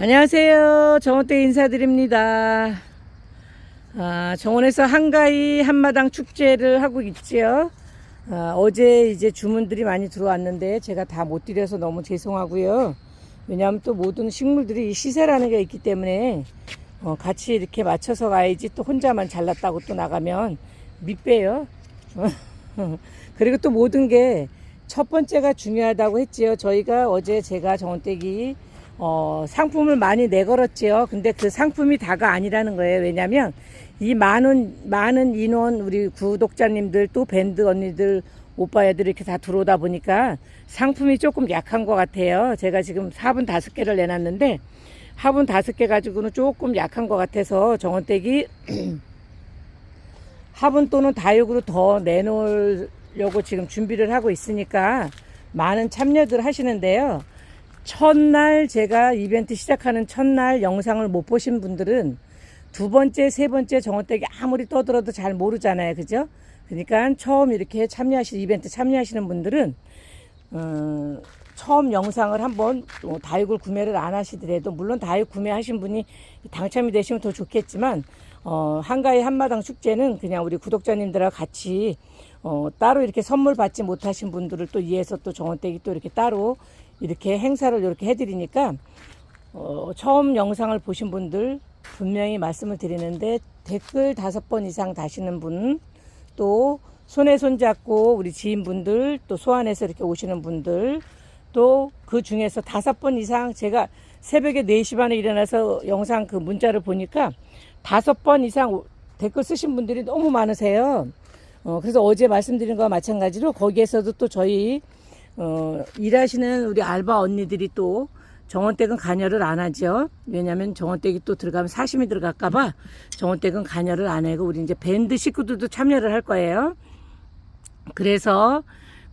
안녕하세요. 정원댁 인사드립니다. 아, 정원에서 한가위 한마당 축제를 하고 있지요. 아, 어제 이제 주문들이 많이 들어왔는데 제가 다 못 드려서 너무 죄송하고요. 왜냐하면 또 모든 식물들이 이 시세라는 게 있기 때문에 어, 같이 이렇게 맞춰서 가야지 또 혼자만 잘났다고 또 나가면 밑배요. 그리고 또 모든 게 첫 번째가 중요하다고 했지요. 저희가 어제 제가 정원댁이 어, 상품을 많이 내걸었지요. 근데 그 상품이 다가 아니라는 거예요. 왜냐면 이 많은, 많은 인원, 우리 구독자님들 또 밴드 언니들, 오빠 애들 이렇게 다 들어오다 보니까 상품이 조금 약한 것 같아요. 제가 지금 화분 다섯 개를 내놨는데 화분 다섯 개 가지고는 조금 약한 것 같아서 정원댁이 화분 또는 다육으로 더 내놓으려고 지금 준비를 하고 있으니까 많은 참여들 하시는데요. 첫날 제가 이벤트 시작하는 첫날 영상을 못 보신 분들은 두 번째, 세 번째 정원댁이 아무리 떠들어도 잘 모르잖아요. 그죠? 그러니까 처음 이렇게 참여하시 이벤트 참여하시는 분들은 어, 처음 영상을 한번 어, 다육을 구매를 안 하시더라도 물론 다육 구매하신 분이 당첨이 되시면 더 좋겠지만 어, 한가위 한마당 축제는 그냥 우리 구독자님들하고 같이 어, 따로 이렇게 선물 받지 못하신 분들을 또 이해해서 또 정원댁이 또 이렇게 따로 이렇게 행사를 이렇게 해드리니까 어, 처음 영상을 보신 분들 분명히 말씀을 드리는데 댓글 다섯 번 이상 다시는 분 또 손에 손 잡고 우리 지인분들 또 소환해서 이렇게 오시는 분들 또 그 중에서 다섯 번 이상 제가 새벽에 4시 반에 일어나서 영상 그 문자를 보니까 다섯 번 이상 댓글 쓰신 분들이 너무 많으세요. 어, 그래서 어제 말씀드린 거와 마찬가지로 거기에서도 또 저희 어, 일하시는 우리 알바 언니들이 또 정원댁은 간여를 안 하죠. 왜냐면 정원댁이 또 들어가면 사심이 들어갈까봐 정원댁은 간여를 안 하고 우리 이제 밴드 식구들도 참여를 할 거예요. 그래서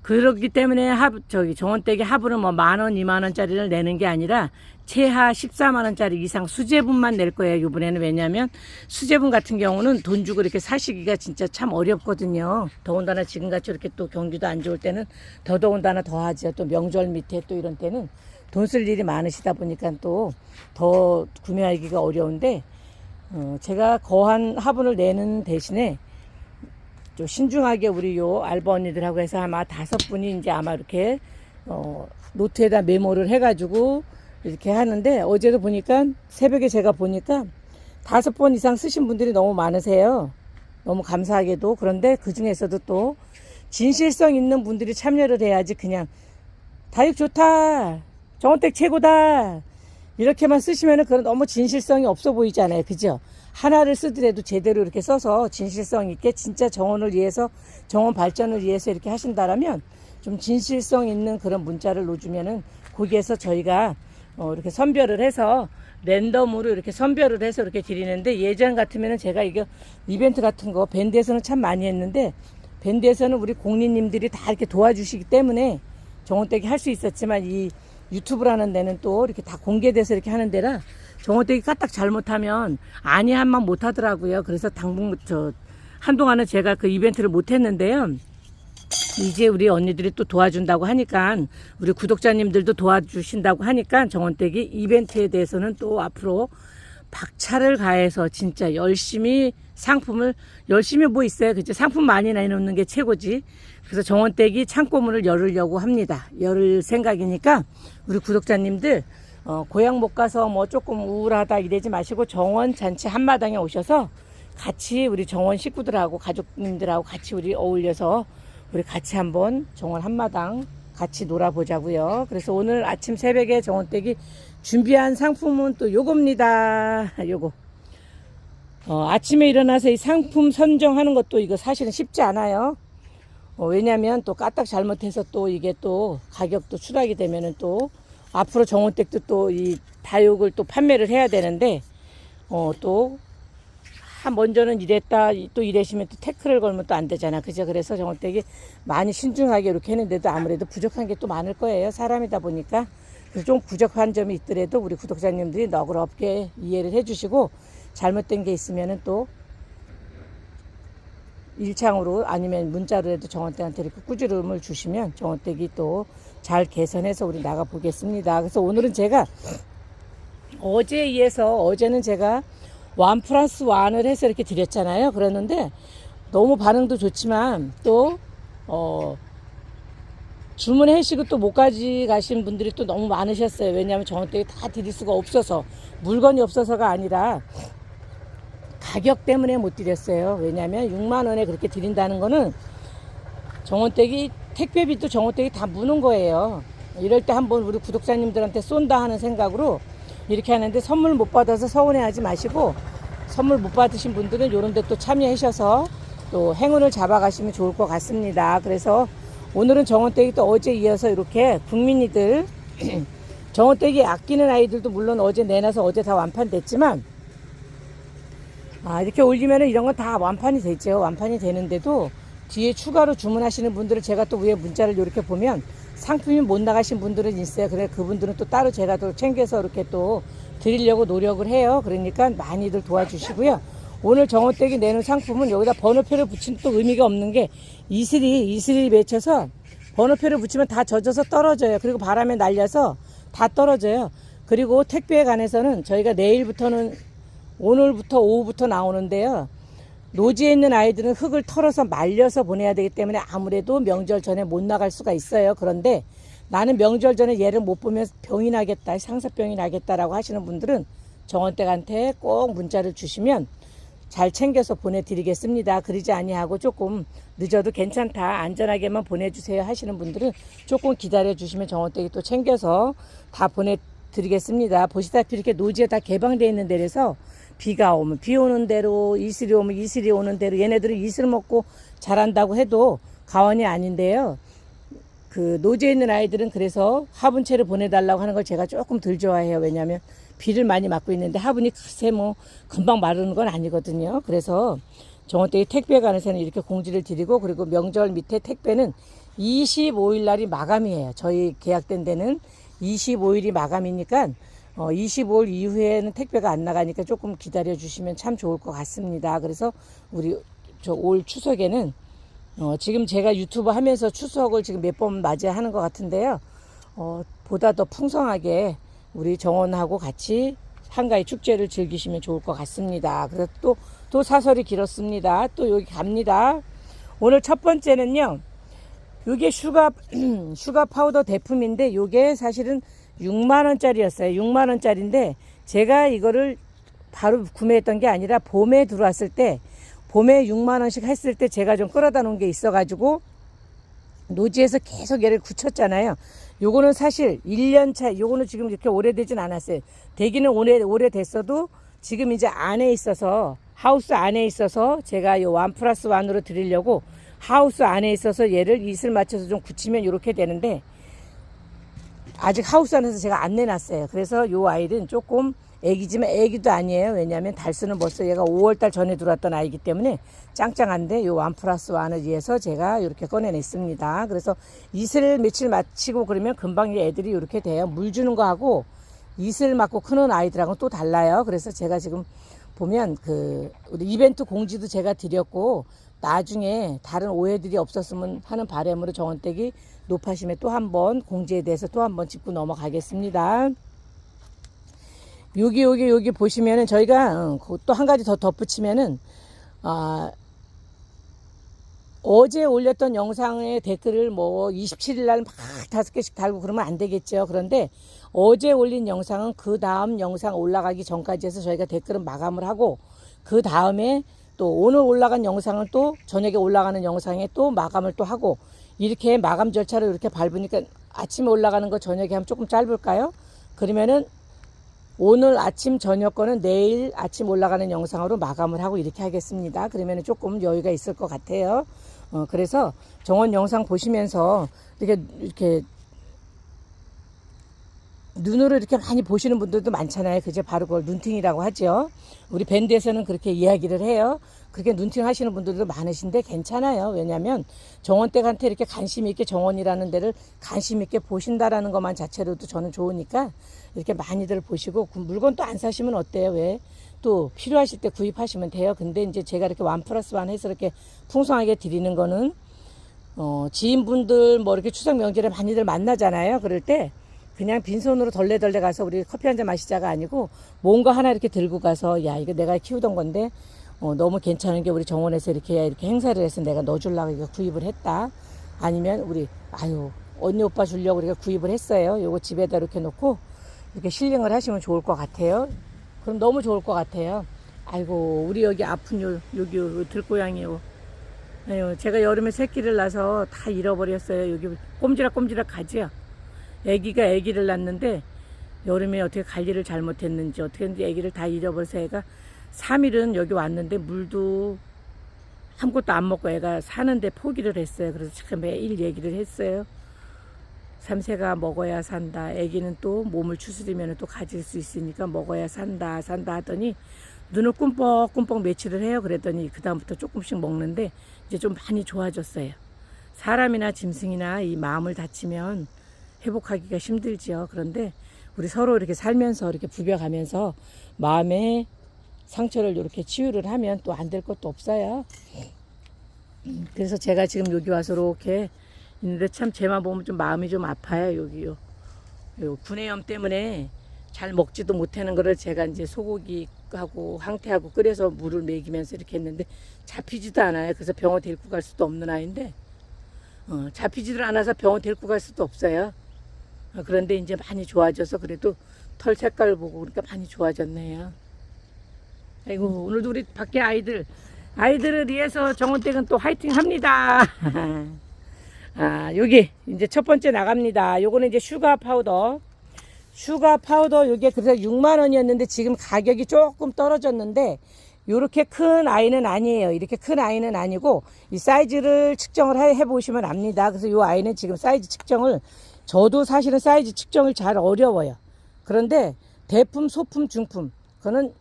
그렇기 때문에 합, 저기 정원댁이 합으로 뭐만 원, 이만 원짜리를 내는 게 아니라 최하 14만 원짜리 이상 수제분만 낼 거예요. 이번에는 왜냐면 수제분 같은 경우는 돈 주고 이렇게 사시기가 진짜 참 어렵거든요. 더군다나 지금같이 이렇게 또 경기도 안 좋을 때는 더더군다나 더 하죠. 또 명절 밑에 또 이런 때는 돈 쓸 일이 많으시다 보니까 또 더 구매하기가 어려운데 어, 제가 거한 화분을 내는 대신에 좀 신중하게 우리 요 알바 언니들하고 해서 아마 다섯 분이 이제 아마 이렇게 어, 노트에다 메모를 해가지고 이렇게 하는데 어제도 보니까 새벽에 제가 보니까 다섯 번 이상 쓰신 분들이 너무 많으세요. 너무 감사하게도 그런데 그 중에서도 또 진실성 있는 분들이 참여를 해야지 그냥 다육 좋다 정원댁 최고다 이렇게만 쓰시면은 그건 너무 진실성이 없어 보이잖아요. 그죠? 하나를 쓰더라도 제대로 이렇게 써서 진실성 있게 진짜 정원을 위해서 정원 발전을 위해서 이렇게 하신다라면 좀 진실성 있는 그런 문자를 놓주면은 거기에서 저희가 어 이렇게 선별을 해서 랜덤으로 이렇게 선별을 해서 이렇게 드리는데 예전 같으면은 제가 이거 이벤트 같은 거 밴드에서는 참 많이 했는데 밴드에서는 우리 공리님들이 다 이렇게 도와주시기 때문에 정원댁이 할 수 있었지만 이 유튜브라는 데는 또 이렇게 다 공개돼서 이렇게 하는 데라 정원댁이 까딱 잘못하면 아니 한만 못하더라고요. 그래서 당분 저 한동안은 제가 그 이벤트를 못했는데요. 이제 우리 언니들이 또 도와준다고 하니까 우리 구독자님들도 도와주신다고 하니까 정원댁이 이벤트에 대해서는 또 앞으로 박차를 가해서 진짜 열심히 상품을 열심히 뭐 있어요? 그죠 상품 많이 내놓는 게 최고지. 그래서 정원댁이 창고문을 열으려고 합니다. 열을 생각이니까 우리 구독자님들 어, 고향 못 가서 뭐 조금 우울하다 이러지 마시고 정원 잔치 한마당에 오셔서 같이 우리 정원 식구들하고 가족님들하고 같이 우리 어울려서 우리 같이 한번 정원 한마당 같이 놀아보자고요. 그래서 오늘 아침 새벽에 정원댁이 준비한 상품은 또 요겁니다. 요거. 어, 아침에 일어나서 이 상품 선정하는 것도 이거 사실은 쉽지 않아요. 어, 왜냐면 또 까딱 잘못해서 또 이게 또 가격도 추락이 되면은 또 앞으로 정원댁도 또 이 다육을 또 판매를 해야 되는데 어, 또한 먼저는 이랬다 또 이래시면 또 태클을 걸면 또 안 되잖아 그죠 그래서 정원댁이 많이 신중하게 이렇게 했는데도 아무래도 부족한 게 또 많을 거예요 사람이다 보니까 좀 부족한 점이 있더라도 우리 구독자님들이 너그럽게 이해를 해주시고 잘못된 게 있으면은 또 일창으로 아니면 문자로라도 정원댁한테 이렇게 꾸지름을 주시면 정원댁이 또 잘 개선해서 우리 나가 보겠습니다. 그래서 오늘은 제가 어제에 이어서 어제는 제가 완 플러스 완을 해서 이렇게 드렸잖아요. 그랬는데 너무 반응도 좋지만 또 어, 주문해 시고 또못 가져가신 분들이 또 너무 많으셨어요. 왜냐하면 저한테 다 드릴 수가 없어서 물건이 없어서가 아니라 가격 때문에 못 드렸어요. 왜냐하면 6만 원에 그렇게 드린다는 거는 정원댁이 택배비도 정원댁이 다 무는 거예요. 이럴 때 한번 우리 구독자님들한테 쏜다 하는 생각으로 이렇게 하는데 선물 못 받아서 서운해하지 마시고 선물 못 받으신 분들은 이런 데 또 참여하셔서 또 행운을 잡아가시면 좋을 것 같습니다. 그래서 오늘은 정원댁이 또 어제 이어서 이렇게 국민이들 정원댁이 아끼는 아이들도 물론 어제 내놔서 어제 다 완판됐지만 아, 이렇게 올리면은 이런 건 다 완판이 되죠. 완판이 되는데도 뒤에 추가로 주문하시는 분들을 제가 또 위에 문자를 이렇게 보면 상품이 못 나가신 분들은 있어요. 그래 그분들은 또 따로 제가 또 챙겨서 이렇게 또 드리려고 노력을 해요. 그러니까 많이들 도와주시고요. 오늘 정호댁이 내는 상품은 여기다 번호표를 붙이는 또 의미가 없는 게 이슬이 이슬이 맺혀서 번호표를 붙이면 다 젖어서 떨어져요. 그리고 바람에 날려서 다 떨어져요. 그리고 택배에 관해서는 저희가 내일부터는 오늘부터 오후부터 나오는데요. 노지에 있는 아이들은 흙을 털어서 말려서 보내야 되기 때문에 아무래도 명절 전에 못 나갈 수가 있어요. 그런데 나는 명절 전에 얘를 못 보면 병이 나겠다, 상사병이 나겠다라고 하시는 분들은 정원댁한테 꼭 문자를 주시면 잘 챙겨서 보내드리겠습니다. 그러지 아니하고 조금 늦어도 괜찮다, 안전하게만 보내주세요 하시는 분들은 조금 기다려 주시면 정원댁이 또 챙겨서 다 보내드리겠습니다. 보시다시피 이렇게 노지에 다 개방되어 있는 데라서 비가 오면 비 오는 대로 이슬이 오면 이슬이 오는 대로 얘네들은 이슬 먹고 자란다고 해도 가원이 아닌데요. 그 노지에 있는 아이들은 그래서 화분채를 보내달라고 하는 걸 제가 조금 덜 좋아해요. 왜냐하면 비를 많이 맞고 있는데 화분이 글쎄 뭐 금방 마르는 건 아니거든요. 그래서 정원댁이 택배 관에서는 이렇게 공지를 드리고 그리고 명절 밑에 택배는 25일 날이 마감이에요. 저희 계약된 데는 25일이 마감이니까 어, 25일 이후에는 택배가 안 나가니까 조금 기다려 주시면 참 좋을 것 같습니다. 그래서 우리 저 올 추석에는 어, 지금 제가 유튜브 하면서 추석을 지금 몇 번 맞이하는 것 같은데요. 어, 보다 더 풍성하게 우리 정원하고 같이 한가위 축제를 즐기시면 좋을 것 같습니다. 그래서 또, 또 사설이 길었습니다. 또 여기 갑니다. 오늘 첫 번째는요. 요게 슈가, 슈가 파우더 대품인데 요게 사실은 6만원짜리였어요. 6만원짜리인데 제가 이거를 바로 구매했던 게 아니라 봄에 들어왔을 때 봄에 6만 원씩 했을 때 제가 좀 끌어다 놓은 게 있어가지고 노지에서 계속 얘를 굳혔잖아요. 요거는 사실 1년 차, 요거는 지금 이렇게 오래되진 않았어요. 대기는 오래, 오래됐어도 지금 이제 안에 있어서, 하우스 안에 있어서 제가 요원 플러스 원으로 드리려고 하우스 안에 있어서 얘를 이슬 맞춰서 좀 굳히면 이렇게 되는데 아직 하우스 안에서 제가 안 내놨어요. 그래서 요 아이는 조금 애기지만 애기도 아니에요. 왜냐하면 달수는 벌써 얘가 5월달 전에 들어왔던 아이기 때문에 짱짱한데 요원 플러스 원을 위해서 제가 이렇게 꺼내냈습니다. 그래서 이슬 며칠 마치고 그러면 금방 이 애들이 이렇게 돼요. 물 주는 거하고 이슬 맞고 크는 아이들하고 또 달라요. 그래서 제가 지금 보면 그 우리 이벤트 공지도 제가 드렸고 나중에 다른 오해들이 없었으면 하는 바람으로 정원댁이 높아심에 또 한 번 공지에 대해서 또 한 번 짚고 넘어가겠습니다. 여기 여기 여기 보시면은 저희가 어, 또한 가지 더 덧붙이면은 아 어제 올렸던 영상의 댓글을 뭐 27일 날 막 다섯 개씩 달고 그러면 안 되겠죠. 그런데 어제 올린 영상은 그 다음 영상 올라가기 전까지 해서 저희가 댓글은 마감을 하고 그 다음에 또 오늘 올라간 영상을 또 저녁에 올라가는 영상에 또 마감을 또 하고 이렇게 마감 절차를 이렇게 밟으니까 아침에 올라가는 거 저녁에 하면 조금 짧을까요? 그러면은 오늘 아침 저녁 거는 내일 아침 올라가는 영상으로 마감을 하고 이렇게 하겠습니다. 그러면 조금 여유가 있을 것 같아요. 어, 그래서 정원 영상 보시면서 이렇게, 이렇게 눈으로 이렇게 많이 보시는 분들도 많잖아요. 그제 바로 그걸 눈팅이라고 하죠. 우리 밴드에서는 그렇게 이야기를 해요. 그렇게 눈팅 하시는 분들도 많으신데 괜찮아요. 왜냐하면 정원댁한테 이렇게 관심 있게 정원이라는 데를 관심 있게 보신다라는 것만 자체로도 저는 좋으니까 이렇게 많이들 보시고 그 물건 또 안 사시면 어때요? 왜? 또 필요하실 때 구입하시면 돼요. 근데 이제 제가 이렇게 원 플러스 원 해서 이렇게 풍성하게 드리는 거는 어, 지인분들 뭐 이렇게 추석 명절에 많이들 만나잖아요. 그럴 때 그냥 빈손으로 덜레덜레 가서 우리 커피 한 잔 마시자가 아니고 뭔가 하나 이렇게 들고 가서 야 이거 내가 키우던 건데 어, 너무 괜찮은 게 우리 정원에서 이렇게 이렇게 행사를 해서 내가 넣어주려고 이거 구입을 했다. 아니면 우리 아유 언니 오빠 주려고 우리가 구입을 했어요. 요거 집에다 이렇게 놓고 이렇게 실링을 하시면 좋을 것 같아요. 그럼 너무 좋을 것 같아요. 아이고 우리 여기 아픈 요 여기 요 들고양이요. 아유 제가 여름에 새끼를 낳아서 다 잃어버렸어요. 여기 꼼지락꼼지락 가지요. 아기가 아기를 낳는데 여름에 어떻게 관리를 잘못했는지 어떻게 했는지 아기를 다 잃어버려서 애가 3일은 여기 왔는데 물도 아무것도 안 먹고 애가 사는데 포기를 했어요. 그래서 참 매일 얘기를 했어요. 삼세가 먹어야 산다. 아기는 또 몸을 추스리면 또 가질 수 있으니까 먹어야 산다. 산다 하더니 눈을 꿈뻑꿈뻑 며칠을 해요. 그랬더니 그다음부터 조금씩 먹는데 이제 좀 많이 좋아졌어요. 사람이나 짐승이나 이 마음을 다치면 회복하기가 힘들지요. 그런데 우리 서로 이렇게 살면서 이렇게 부벼가면서 마음의 상처를 이렇게 치유를 하면 또 안 될 것도 없어요. 그래서 제가 지금 여기 와서 이렇게 있는데 참 제만 보면 좀 마음이 좀 아파요. 여기요. 요 구내염 때문에 잘 먹지도 못하는 거를 제가 이제 소고기하고 항태하고 끓여서 물을 먹이면서 이렇게 했는데 잡히지도 않아요. 그래서 병원 데리고 갈 수도 없는 아이인데 어, 잡히지를 않아서 병원 데리고 갈 수도 없어요. 어, 그런데 이제 많이 좋아져서 그래도 털 색깔 보고 그러니까 많이 좋아졌네요. 아이고 오늘도 우리 밖에 아이들 아이들을 위해서 정원댁은 또 화이팅 합니다. 아 여기 이제 첫 번째 나갑니다. 요거는 이제 슈가 파우더. 슈가 파우더 요게 그래서 6만 원이었는데 지금 가격이 조금 떨어졌는데 요렇게 큰 아이는 아니에요. 이렇게 큰 아이는 아니고 이 사이즈를 측정을 해, 해 보시면 압니다. 그래서 요 아이는 지금 사이즈 측정을 저도 사실은 사이즈 측정을 잘 어려워요. 그런데 대품, 소품, 중품 그거는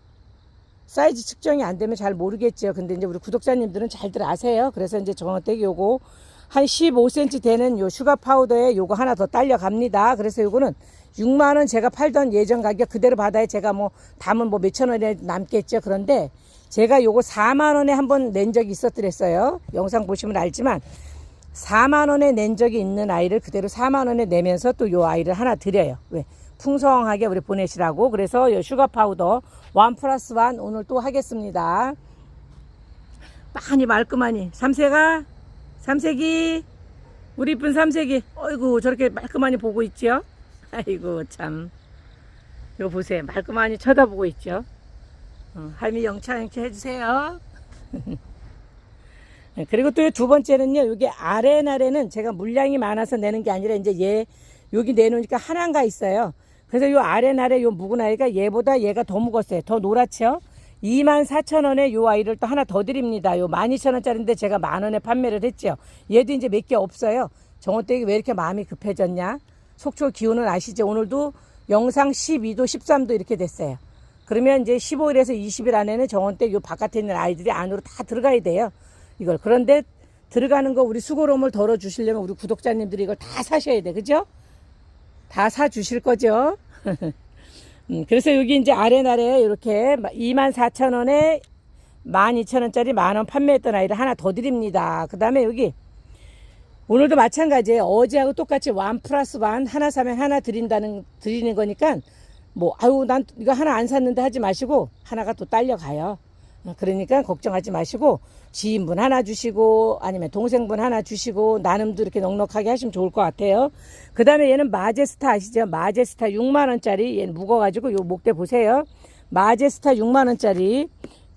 사이즈 측정이 안 되면 잘 모르겠죠. 근데 이제 우리 구독자님들은 잘들 아세요. 그래서 이제 정원댁 요거 한 15cm 되는 요 슈가 파우더에 요거 하나 더 딸려 갑니다. 그래서 요거는 6만 원 제가 팔던 예전 가격 그대로 받아야 제가 뭐 담은 뭐 몇천 원에 남겠죠. 그런데 제가 요거 4만 원에 한번 낸 적이 있었더랬어요. 영상 보시면 알지만 4만 원에 낸 적이 있는 아이를 그대로 4만 원에 내면서 또 요 아이를 하나 드려요. 왜? 풍성하게 우리 보내시라고. 그래서 요 슈가 파우더 원 플러스 원 오늘 또 하겠습니다. 많이 말끔하니 삼세가 삼세기 우리 이쁜 삼세기 어이구 저렇게 말끔하니 보고 있죠? 아이고 참 이거 보세요 말끔하니 쳐다보고 있죠? 어, 할미 영차 영차 해주세요. 네, 그리고 또 두 번째는요, 여기 아래 날에는 제가 물량이 많아서 내는 게 아니라 이제 얘 여기 내놓으니까 하나가 있어요. 그래서 요 아래 날에 요 묵은 아이가 얘보다 얘가 더 무겁어요. 더 노랗죠? 24,000원에 요 아이를 또 하나 더 드립니다. 요 12,000원짜리인데 제가 만 원에 판매를 했죠. 얘도 이제 몇 개 없어요. 정원댁이 왜 이렇게 마음이 급해졌냐? 속초 기온은 아시죠? 오늘도 영상 12도, 13도 이렇게 됐어요. 그러면 이제 15일에서 20일 안에는 정원댁 요 바깥에 있는 아이들이 안으로 다 들어가야 돼요. 이걸. 그런데 들어가는 거 우리 수고로움을 덜어 주시려면 우리 구독자님들이 이걸 다 사셔야 돼. 그죠? 다 사 주실 거죠? 음, 그래서 여기 이제 아래 날에 이렇게 24,000원에 12,000원짜리 만원 판매했던 아이를 하나 더 드립니다. 그 다음에 여기 오늘도 마찬가지예요. 어제하고 똑같이 원 플러스 원 하나 사면 하나 드린다는 드리는 거니까 뭐 아유 난 이거 하나 안 샀는데 하지 마시고 하나가 또 딸려 가요. 그러니까 걱정하지 마시고 지인분 하나 주시고 아니면 동생분 하나 주시고 나눔도 이렇게 넉넉하게 하시면 좋을 것 같아요. 그 다음에 얘는 마제스타 아시죠? 마제스타 6만원짜리 얘는 묵어가지고 요 목대 보세요. 마제스타 6만원짜리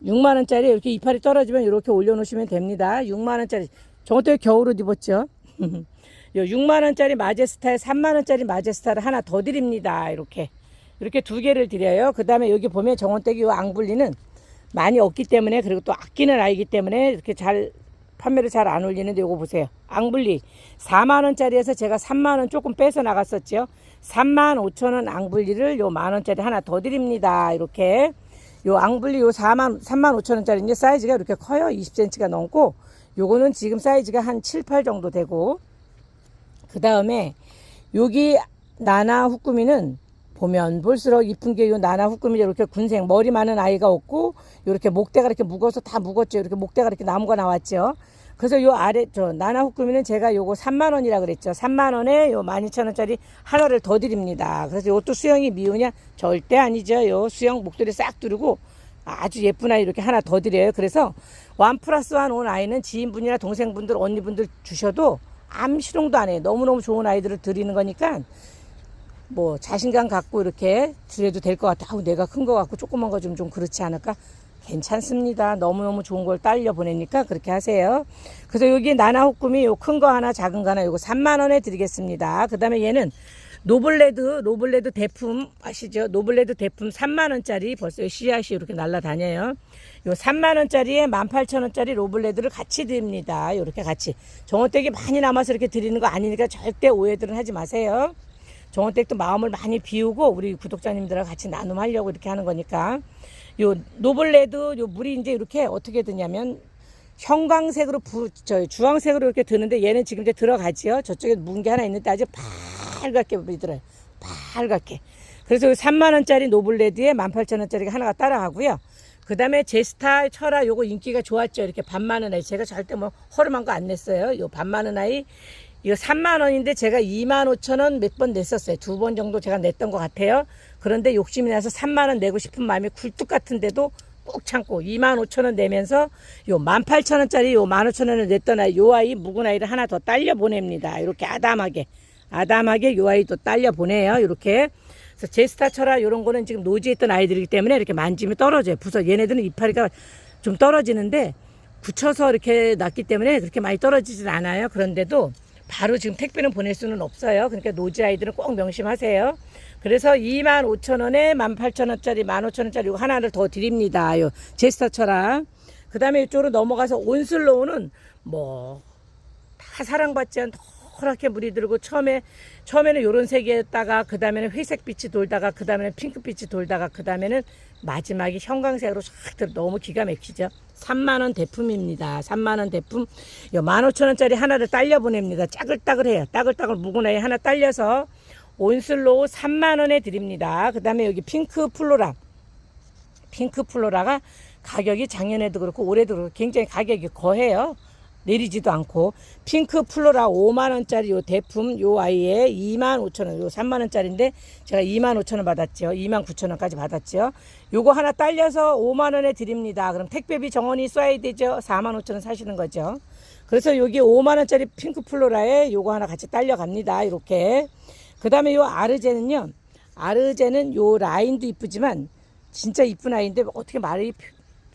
6만원짜리 이렇게 이파리 떨어지면 이렇게 올려놓으시면 됩니다. 6만원짜리 저것도 겨울옷 입었죠? 요 6만원짜리 마제스타에 3만원짜리 마제스타를 하나 더 드립니다. 이렇게 이렇게 두 개를 드려요. 그 다음에 여기 보면 정원댁이 요 앙블리는 많이 없기 때문에 그리고 또 아끼는 아이기 때문에 이렇게 잘 판매를 잘 안 올리는데 요거 보세요. 앙블리 4만 원짜리에서 제가 3만 원 조금 빼서 나갔었죠. 3만 5천 원 앙블리를 요 만 원짜리 하나 더 드립니다. 이렇게 요 앙블리 요 4만 3만 5천 원짜리 이제 사이즈가 이렇게 커요. 20cm가 넘고 요거는 지금 사이즈가 한 7, 8 정도 되고 그 다음에 여기 나나 후꾸미는 보면 볼수록 이쁜 게 요 나나 후꾸미 이렇게 군생 머리 많은 아이가 없고 이렇게 목대가 이렇게 묵어서 다 묵었죠. 이렇게 목대가 이렇게 나무가 나왔죠. 그래서 요 아래 저 나나 후꾸미는 제가 요거 3만 원이라 그랬죠. 3만 원에 요 12,000원짜리 하나를 더 드립니다. 그래서 요것도 수영이 미우냐? 절대 아니죠. 요 수영 목도리 싹 두르고 아주 예쁜 아이 이렇게 하나 더 드려요. 그래서 원 플러스 원온 아이는 지인분이나 동생분들, 언니분들 주셔도 암 실용도 안 해요. 너무너무 좋은 아이들을 드리는 거니까 뭐 자신감 갖고 이렇게 드려도 될 것 같아. 아우 내가 큰거 갖고 조그만 거 좀 좀 그렇지 않을까? 괜찮습니다. 너무너무 좋은 걸 딸려 보내니까 그렇게 하세요. 그래서 여기 나나 호꿈이 요 큰 거 하나 작은 거 하나 요거 3만 원에 드리겠습니다. 그다음에 얘는 노블레드 노블레드 대품 아시죠? 노블레드 대품 3만 원짜리 벌써 씨앗이 이렇게 날라다녀요. 요 3만 원짜리에 18,000원짜리 로블레드를 같이 드립니다. 이렇게 같이. 정원댁이 많이 남아서 이렇게 드리는 거 아니니까 절대 오해들은 하지 마세요. 정원댁도 마음을 많이 비우고 우리 구독자님들하고 같이 나눔하려고 이렇게 하는 거니까 요 노블레드 요 물이 이제 이렇게 어떻게 드냐면 형광색으로 부, 저 주황색으로 이렇게 드는데 얘는 지금 이제 들어가지요. 저쪽에 문 게 하나 있는데 아주 빨갛게 들어요. 빨갛게. 그래서 3만 원짜리 노블레드에 18,000원짜리가 하나가 따라가고요. 그 다음에 제스타 철아 요거 인기가 좋았죠. 이렇게 반 많은 아이. 제가 절대 뭐 허름한 거 안 냈어요. 요반 많은 아이 이거 3만 원인데 제가 2만 5천 원 몇 번 냈었어요. 두 번 정도 제가 냈던 것 같아요. 그런데 욕심이 나서 3만 원 내고 싶은 마음이 굴뚝 같은데도 꼭 참고 2만 5천 원 내면서 요 18,000원짜리 요 15,000원을 냈던 아이 요 아이 묵은 아이를 하나 더 딸려 보냅니다. 이렇게 아담하게 아담하게 요 아이도 딸려 보내요. 이렇게 그래서 제스타 철아 요런 거는 지금 노지에 있던 아이들이기 때문에 이렇게 만지면 떨어져요. 부서 얘네들은 이파리가 좀 떨어지는데 굳혀서 이렇게 놨기 때문에 그렇게 많이 떨어지진 않아요. 그런데도 바로 지금 택배는 보낼 수는 없어요. 그러니까 노지 아이들은 꼭 명심하세요. 그래서 2만 5천 원에 1만 8천 원짜리, 1만 5천 원짜리 이거 하나를 더 드립니다. 요 제스타처럼. 그 다음에 이쪽으로 넘어가서 온슬로우는 뭐 다 사랑받지 않 허랗게 물이 들고 처음에 처음에는 요런 색이었다가 그 다음에는 회색 빛이 돌다가 그 다음에는 핑크 빛이 돌다가 그 다음에는 마지막에 형광색으로 싹 들어 너무 기가 막히죠. 3만 원 대품입니다. 3만 원 대품. 요 15,000원짜리 하나를 딸려 보냅니다. 따글따글해요. 따글따글 묵은 아이 하나 딸려서 온슬로우 3만 원에 드립니다. 그 다음에 여기 핑크 플로라. 핑크 플로라가 가격이 작년에도 그렇고 올해도 그렇고 굉장히 가격이 거해요. 내리지도 않고 핑크 플로라 5만 원짜리 요 대품 요 아이에 2만 5천 원, 요 3만 원짜리인데 제가 2만 5천 원 받았죠. 2만 9천 원까지 받았죠. 요거 하나 딸려서 5만 원에 드립니다. 그럼 택배비 정원이 쏴야 되죠. 4만 5천 원 사시는 거죠. 그래서 여기 5만 원짜리 핑크 플로라에 요거 하나 같이 딸려 갑니다. 이렇게. 그 다음에 요 아르제는요. 아르제는 요 라인도 이쁘지만 진짜 이쁜 아이인데 어떻게 말이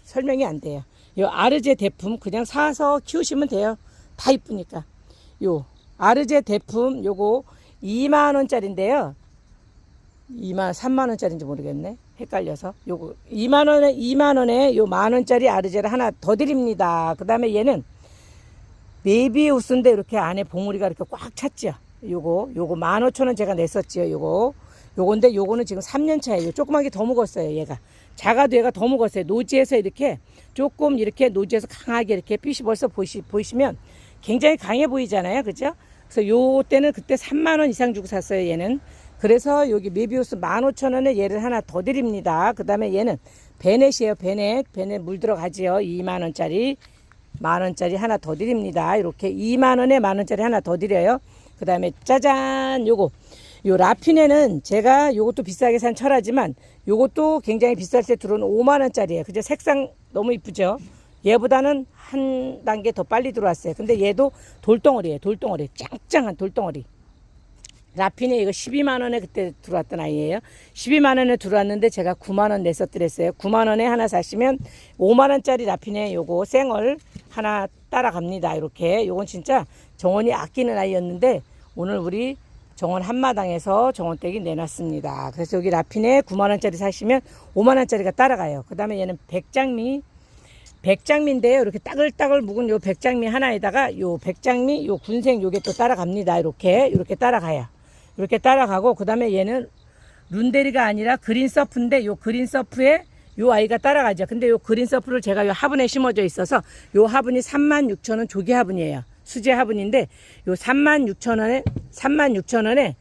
설명이 안 돼요. 요 아르제 대품 그냥 사서 키우시면 돼요. 다 이쁘니까. 요 아르제 대품 요거 2만 원짜리인데요. 2만 3만 원짜리인지 모르겠네. 헷갈려서. 요거 2만 원에 2만 원에 요 만 원짜리 아르제를 하나 더 드립니다. 그다음에 얘는 메비우스인데 이렇게 안에 봉우리가 이렇게 꽉 찼죠. 요거 요거 15,000원 제가 냈었지요. 요거 요건데 요거는 지금 3년 차예요. 조그맣게 더 먹었어요. 얘가 얘가 더 먹었어요. 노지에서 이렇게 조금 이렇게 노지에서 강하게 이렇게 빛이 벌써 보시, 보이시면 굉장히 강해 보이잖아요. 그죠? 그래서 요 때는 그때 3만 원 이상 주고 샀어요. 얘는 그래서 여기 메비우스 15,000원에 얘를 하나 더 드립니다. 그 다음에 얘는 베넷이에요. 베넷 베넷 물 들어가지요. 2만 원짜리 만 원짜리 하나 더 드립니다. 이렇게 2만 원에 만 원짜리 하나 더 드려요. 그 다음에 짜잔 요거 요 라피네는 제가 요것도 비싸게 산 철하지만 요것도 굉장히 비쌀 때 들어오는 5만 원짜리예요. 그죠? 색상 너무 이쁘죠? 얘보다는 한 단계 더 빨리 들어왔어요. 근데 얘도 돌덩어리예요. 돌덩어리. 짱짱한 돌덩어리. 라피네 이거 12만 원에 그때 들어왔던 아이예요. 12만 원에 들어왔는데 제가 9만 원 냈었더랬어요. 9만 원에 하나 사시면 5만 원짜리 라피네 요거 생얼 하나 따라갑니다. 이렇게 요건 진짜 정원이 아끼는 아이였는데 오늘 우리 정원 한마당에서 정원댁이 내놨습니다. 그래서 여기 라피네 9만 원짜리 사시면 5만 원짜리가 따라가요. 그 다음에 얘는 백장미 백장미인데요. 이렇게 따글따글 묵은 요 백장미 하나에다가 요 백장미 요 군생 요게 또 따라갑니다. 이렇게 이렇게 따라가요. 이렇게 따라가고 그 다음에 얘는 룬데리가 아니라 그린 서프인데 요 그린 서프에 요 아이가 따라가죠. 근데 요 그린 서프를 제가 요 화분에 심어져 있어서 요 화분이 36,000원 조개 화분이에요. 수제 화분인데 요 36,000원에 36,000원에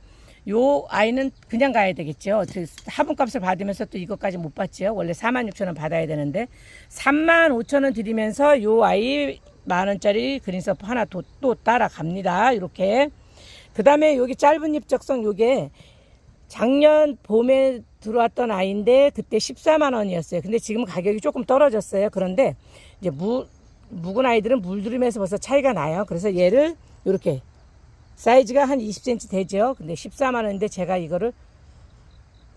요 아이는 그냥 가야 되겠죠. 어떻게 화분값을 받으면서 또 이것까지 못 받지요. 원래 46,000원 받아야 되는데 35,000원 드리면서 요 아이 만 원짜리 그린서프 하나 또, 또 따라갑니다. 이렇게. 그 다음에 여기 짧은 잎적성 요게 작년 봄에 들어왔던 아이인데 그때 14만 원이었어요. 근데 지금 가격이 조금 떨어졌어요. 그런데 이제 무, 묵은 아이들은 물들이면서 벌써 차이가 나요. 그래서 얘를 이렇게 사이즈가 한 20cm 되죠. 근데 14만 원인데 제가 이거를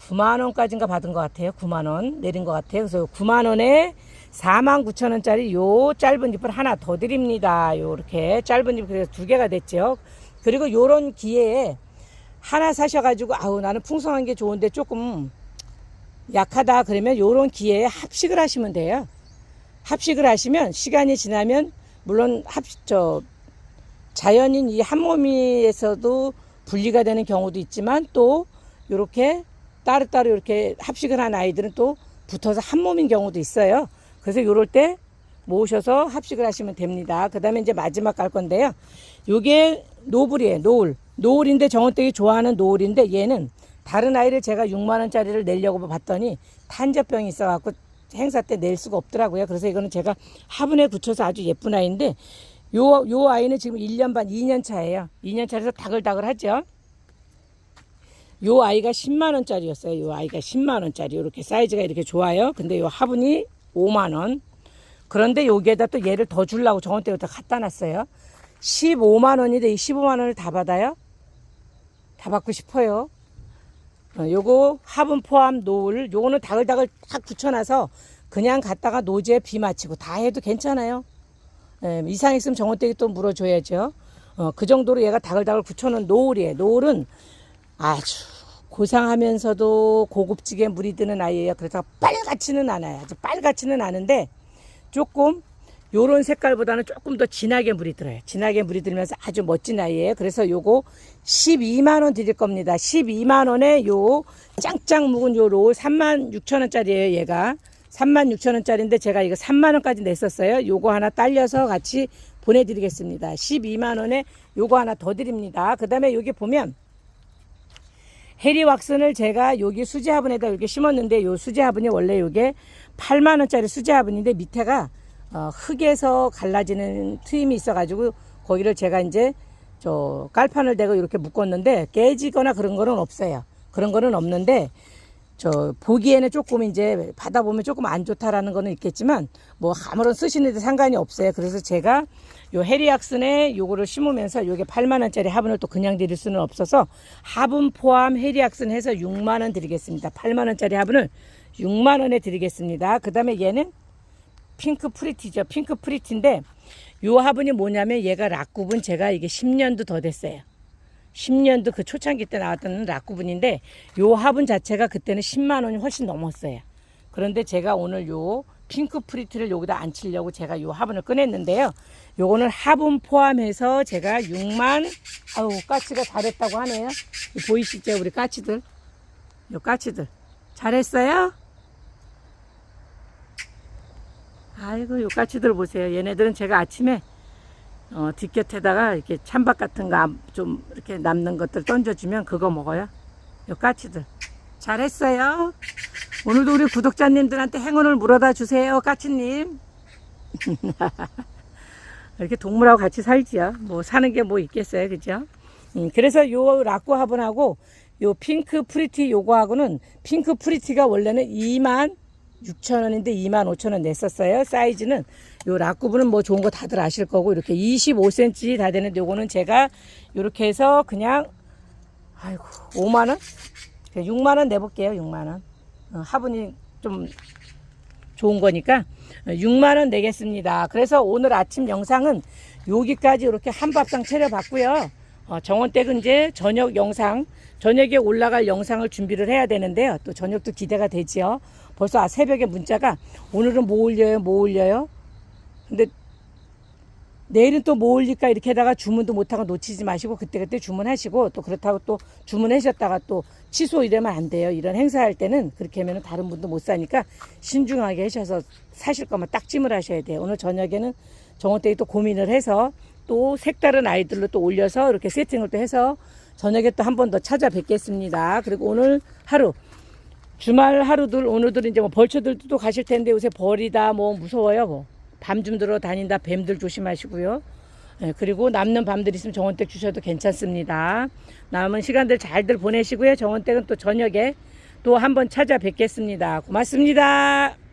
9만 원까지인가 받은 것 같아요. 9만 원 내린 것 같아요. 그래서 9만 원에 4만 9천 원짜리 요 짧은 잎을 하나 더 드립니다. 요렇게 짧은 잎 그래서 두 개가 됐죠. 그리고 요런 기회에 하나 사셔가지고 아우 나는 풍성한 게 좋은데 조금 약하다 그러면 요런 기회에 합식을 하시면 돼요. 합식을 하시면 시간이 지나면 물론 합 저 자연인 이 한몸이에서도 분리가 되는 경우도 있지만 또 이렇게 따로따로 이렇게 합식을 한 아이들은 또 붙어서 한 몸인 경우도 있어요. 그래서 이럴 때 모으셔서 합식을 하시면 됩니다. 그 다음에 이제 마지막 갈 건데요. 요게 노블이에요. 노을. 노을인데 정원댁이 좋아하는 노을인데 얘는 다른 아이를 제가 6만원짜리를 내려고 봤더니 탄저병이 있어갖고 행사 때 낼 수가 없더라고요. 그래서 이거는 제가 화분에 붙여서 아주 예쁜 아이인데 요, 요 아이는 지금 1년 반, 2년 차예요. 2년 차라서 다글다글 하죠. 요 아이가 10만 원짜리였어요. 요 아이가 10만 원짜리. 이렇게 사이즈가 이렇게 좋아요. 근데 요 화분이 5만 원. 그런데 여기에다 또 얘를 더 주려고 정원대에다 갖다 놨어요. 15만 원인데 이 15만 원을 다 받아요? 다 받고 싶어요. 어, 요거 화분 포함 노을 요거는 다글다글 딱 붙여놔서 그냥 갖다가 노지에 비 맞히고 다 해도 괜찮아요. 예, 이상 있으면 정원대기 또 물어줘야죠. 어, 그 정도로 얘가 다글다글 붙여놓은 노을이에요. 노을은 아주 고상하면서도 고급지게 물이 드는 아이예요. 그래서 빨갛지는 않아요. 아주 빨갛지는 않은데 조금 요런 색깔보다는 조금 더 진하게 물이 들어요. 진하게 물이 들면서 아주 멋진 아이예요. 그래서 요거 12만 원 드릴 겁니다. 12만 원에 요 짱짱 묵은 요 롤 3만 6천 원짜리예요. 얘가 3만 6천 원짜리인데 제가 이거 3만 원까지 냈었어요. 요거 하나 딸려서 같이 보내드리겠습니다. 12만 원에 요거 하나 더 드립니다. 그 다음에 여기 보면 해리 왁슨을 제가 여기 수제 화분에다 이렇게 심었는데 요 수제 화분이 원래 요게 8만 원짜리 수제 화분인데 밑에가 어, 흙에서 갈라지는 트임이 있어가지고 거기를 제가 이제 저 깔판을 대고 이렇게 묶었는데 깨지거나 그런 거는 없어요. 그런 거는 없는데 저 보기에는 조금 이제 받아보면 조금 안 좋다라는 거는 있겠지만 뭐 아무런 쓰시는데 상관이 없어요. 그래서 제가 요 해리악슨에 요거를 심으면서 요게 8만 원짜리 화분을 또 그냥 드릴 수는 없어서 화분 포함 해리악슨 해서 6만 원 드리겠습니다. 8만 원짜리 화분을 6만 원에 드리겠습니다. 그다음에 얘는 핑크 프리티죠. 핑크 프리티인데 요 화분이 뭐냐면 얘가 락구분 제가 이게 10년도 더 됐어요. 10년도 그 초창기 때 나왔던 락구분인데 요 화분 자체가 그때는 10만 원이 훨씬 넘었어요. 그런데 제가 오늘 요 핑크 프리티를 여기다 앉히려고 제가 요 화분을 꺼냈는데요. 요거는 화분 포함해서 제가 6만 아우 까치가 잘했다고 하네요. 보이시죠 우리 까치들 요 까치들 잘했어요? 아이고 요 까치들 보세요. 얘네들은 제가 아침에 어, 뒷곁에다가 이렇게 찬밥 같은 거 좀 이렇게 남는 것들 던져주면 그거 먹어요. 요 까치들. 잘했어요. 오늘도 우리 구독자님들한테 행운을 물어다 주세요, 까치님. 이렇게 동물하고 같이 살지요. 뭐 사는 게 뭐 있겠어요, 그죠? 음, 그래서 요 락구 화분하고 요 핑크 프리티 요거하고는 핑크 프리티가 원래는 2만 6천 원인데 2만 5천 원 냈었어요. 사이즈는 요 락구분은 뭐 좋은 거 다들 아실 거고 이렇게 25cm 다 되는데 요거는 제가 이렇게 해서 그냥 아이고 5만 원? 6만 원 내볼게요. 6만 원. 어, 화분이 좀 좋은 거니까 6만 원 내겠습니다. 그래서 오늘 아침 영상은 여기까지 이렇게 한 밥상 차려봤고요. 어, 정원댁은 이제 저녁 영상, 저녁에 올라갈 영상을 준비를 해야 되는데요. 또 저녁도 기대가 되지요. 벌써 아, 새벽에 문자가 오늘은 뭐 올려요, 뭐 올려요? 근데 내일은 또 뭐 올릴까 이렇게 하다가 주문도 못하고 놓치지 마시고 그때그때 주문하시고 또 그렇다고 또 주문하셨다가 또 취소 이러면 안 돼요. 이런 행사할 때는 그렇게 하면 다른 분도 못 사니까 신중하게 하셔서 사실 거면 딱짐을 하셔야 돼요. 오늘 저녁에는 정원댁이 또 고민을 해서 또 색다른 아이들로 또 올려서 이렇게 세팅을 또 해서 저녁에 또 한 번 더 찾아뵙겠습니다. 그리고 오늘 하루 주말 하루들 오늘들 이제 뭐 벌초들도 또 가실 텐데 요새 벌이다 뭐 무서워요 뭐 밤 좀 들어 다닌다 뱀들 조심하시고요. 예, 그리고 남는 밤들 있으면 정원댁 주셔도 괜찮습니다. 남은 시간들 잘들 보내시고요. 정원댁은 또 저녁에 또 한번 찾아뵙겠습니다. 고맙습니다.